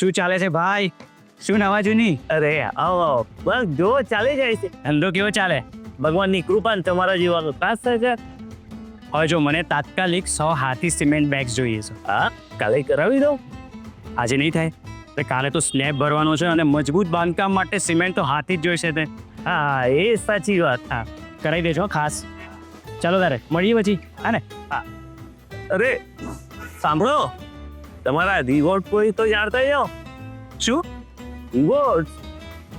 શું ચાલે છે ભાઈ? શું નવા જૂની? અરે આવો બસ જો ચાલી જાય છે. ધંધો કેવો ચાલે? ભગવાનની કૃપા ને તમારા જીવાનો ત્રાસ થાય છે હવે જો મને તાત્કાલિક સો હાથી સિમેન્ટ બેગ્સ જોઈએ છે. હા કાલે કરાવી દો આજે નહીં થાય? એટલે કાલે તો સ્લેબ ભરવાનો છે અને મજબૂત બાંધકામ માટે સિમેન્ટ તો હાથી જ જોઈશે તે. હા એ સાચી વાત. હા કરાવી દેજો ખાસ. ચાલો તારે મળીએ પછી. હા ને? અરે સાંભળો. તમારા રિવોર્ડ કોઈ તો જાણતા જાઓ શું? રિવોર્ડ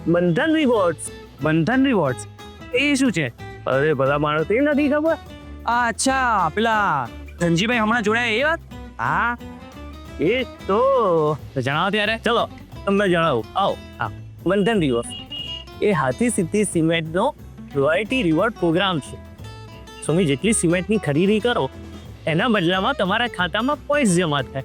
બંધન રિવોર્ડ બંધન રિવોર્ડ્સ એ શું છે? અરે ભલા માણસ એ નથી ખબર. અચ્છા પેલા ધનજીભાઈ હમણાં જોડાયા એ વાત? હા. એ તો. જણાવો ત્યારે. ચલો તમને જણાવું. આવો. હા. બંધન રિવોર્ડ એ હાથી સિદ્ધિ સિમેન્ટનો રોયલ્ટી રિવોર્ડ પ્રોગ્રામ છે. તમે જેટલી સિમેન્ટની ખરીદી કરો એના બદલામાં તમારા ખાતામાં પોઈન્ટ્સ જમા થાય.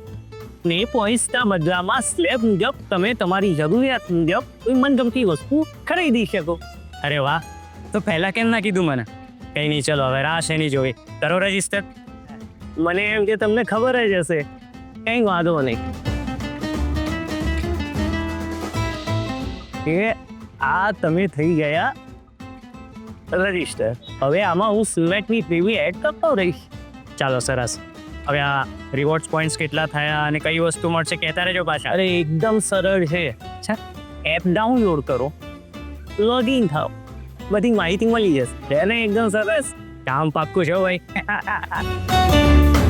ને એ પોઈન્ટ્સના બદલામાં સ્લેબ મુજબ તમે તમારી જરૂરિયાત મુજબ કોઈ મનગમતી વસ્તુ ખરીદી શકો. અરે વાહ, તો પહેલા કેમ ના કીધું મને? કઈ નહીં, ચલો, હવે રાહ છે નહીં જોવી? કરો રજિસ્ટર મને એમ કે તમને ખબર જ હશે. કંઈ વાંધો નહીં. કે આ તમે થઈ ગયા રજિસ્ટર હવે આમાં હું સિમેન્ટની પેવી એડ કરતો રહીશ. ચાલો, સરસ. હવે આ રિવોર્ડ્સ પોઈન્ટ્સ કેટલા થયા અને કઈ વસ્તુ મળશે કહેતા રહેજો પાછા. અરે એકદમ સરળ છે. અચ્છા. એપ ડાઉનલોડ કરો. લોગિન થાઓ. બધી માહિતી મળી જશે. એને એકદમ સરસ. કામ પાક્કું છે ભાઈ.